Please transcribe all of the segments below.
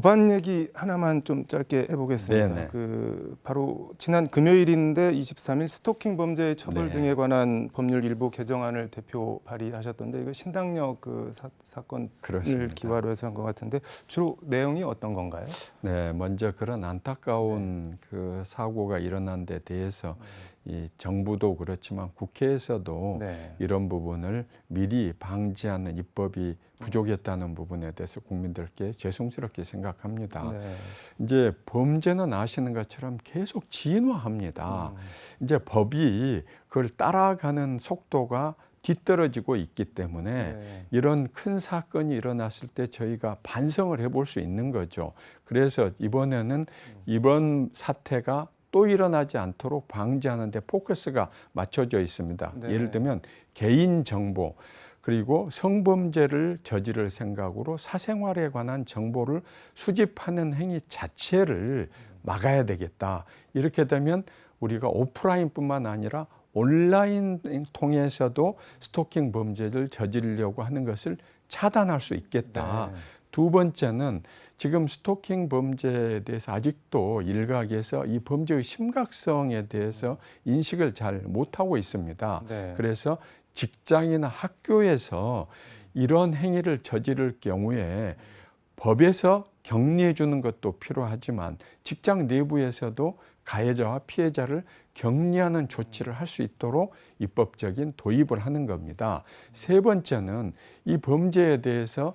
법안 얘기 하나만 좀 짧게 해보겠습니다. 네네. 그 바로 지난 금요일인데 23일 스토킹 범죄 처벌 네. 등에 관한 법률 일부 개정안을 대표 발의하셨던데 이거 신당역 그 사, 그렇습니다. 기화로 해서 한 것 같은데 주로 내용이 어떤 건가요? 네, 먼저 그런 안타까운 그 사고가 일어난 데 대해서 이 정부도 그렇지만 국회에서도 네. 이런 부분을 미리 방지하는 입법이 부족했다는 부분에 대해서 국민들께 죄송스럽게 생각합니다. 네. 이제 범죄는 아시는 것처럼 계속 진화합니다. 이제 법이 그걸 따라가는 속도가 뒤떨어지고 있기 때문에 네. 이런 큰 사건이 일어났을 때 저희가 반성을 해볼 수 있는 거죠. 그래서 이번에는 이번 사태가 또 일어나지 않도록 방지하는 데 포커스가 맞춰져 있습니다. 네. 예를 들면 개인 정보 그리고 성범죄를 저지를 생각으로 사생활에 관한 정보를 수집하는 행위 자체를 막아야 되겠다. 이렇게 되면 우리가 오프라인뿐만 아니라 온라인 통해서도 스토킹 범죄를 저지르려고 하는 것을 차단할 수 있겠다. 네. 두 번째는 지금 스토킹 범죄에 대해서 아직도 일각에서 이 범죄의 심각성에 대해서 인식을 잘 못하고 있습니다. 네. 그래서 직장이나 학교에서 이런 행위를 저지를 경우에 법에서 격리해 주는 것도 필요하지만 직장 내부에서도 가해자와 피해자를 격리하는 조치를 할 수 있도록 입법적인 도입을 하는 겁니다. 세 번째는 이 범죄에 대해서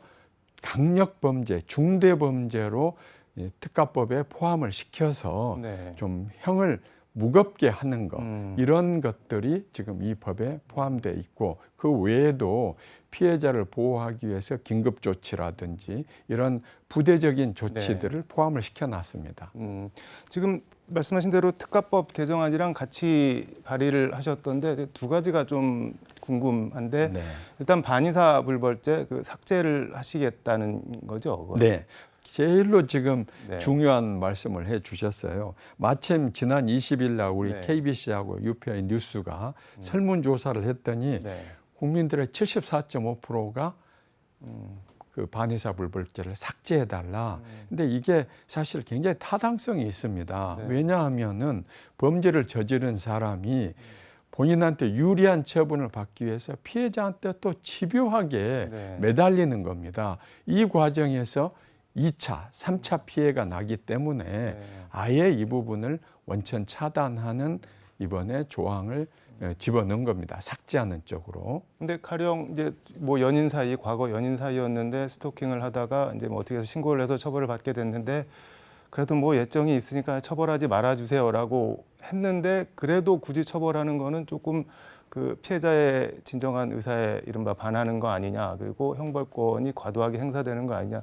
강력 범죄, 중대 범죄로 이 특가법에 포함을 시켜서 네. 좀 형을 무겁게 하는 것 음. 이런 것들이 지금 이 법에 포함되어 있고 그 외에도 피해자를 보호하기 위해서 긴급 조치라든지 이런 부대적인 조치들을 포함을 시켜놨습니다. 음, 지금 말씀하신 대로 특가법 개정안이랑 같이 발의를 하셨던데 두 가지가 좀 궁금한데 네. 일단 반의사 불벌죄 그 삭제를 하시겠다는 거죠? 그건? 네. 제일로 지금 네. 중요한 말씀을 해 주셨어요. 마침 지난 20일 날 우리 네. 음. KBC하고 UPI 뉴스가 설문조사를 했더니 네. 국민들의 74.5%가 음. 그 반의사 불벌죄를 삭제해 달라. 근데 이게 사실 굉장히 타당성이 있습니다. 네. 왜냐하면은 범죄를 저지른 사람이 본인한테 유리한 처분을 받기 위해서 피해자한테 또 집요하게 네. 매달리는 겁니다. 이 과정에서 2차, 3차 피해가 나기 때문에 네. 아예 이 부분을 원천 차단하는 이번에 조항을 에, 집어넣은 겁니다. 삭제하는 쪽으로. 근데 가령 이제 뭐 연인 사이 과거 연인 사이였는데 스토킹을 하다가 이제 뭐 어떻게 해서 신고를 해서 처벌을 받게 됐는데 그래도 뭐 예정이 있으니까 처벌하지 말아 주세요라고 했는데 그래도 굳이 처벌하는 거는 조금 그 피해자의 진정한 의사에 이른바 반하는 거 아니냐 그리고 형벌권이 과도하게 행사되는 거 아니냐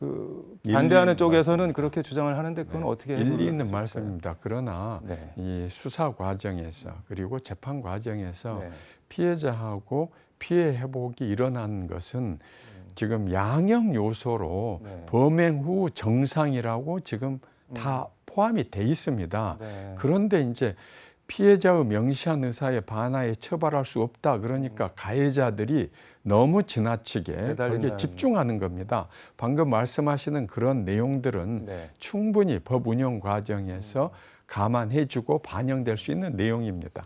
그 반대하는 쪽에서는. 그렇게 주장을 하는데 그건 어떻게 해석을 일리 있는? 말씀입니다. 그러나 네. 이 수사 과정에서 그리고 재판 과정에서 네. 피해자하고 피해 회복이 일어난 것은 지금 양형 요소로 네. 범행 후 정상이라고 지금 다 포함이 돼 있습니다. 네. 그런데 이제 피해자의 명시한 의사에 반하에 처벌할 수 없다. 그러니까 가해자들이 너무 지나치게 거기에. 집중하는 겁니다. 방금 말씀하시는 그런 내용들은 네. 충분히 법 운영 과정에서 감안해주고 반영될 수 있는 내용입니다.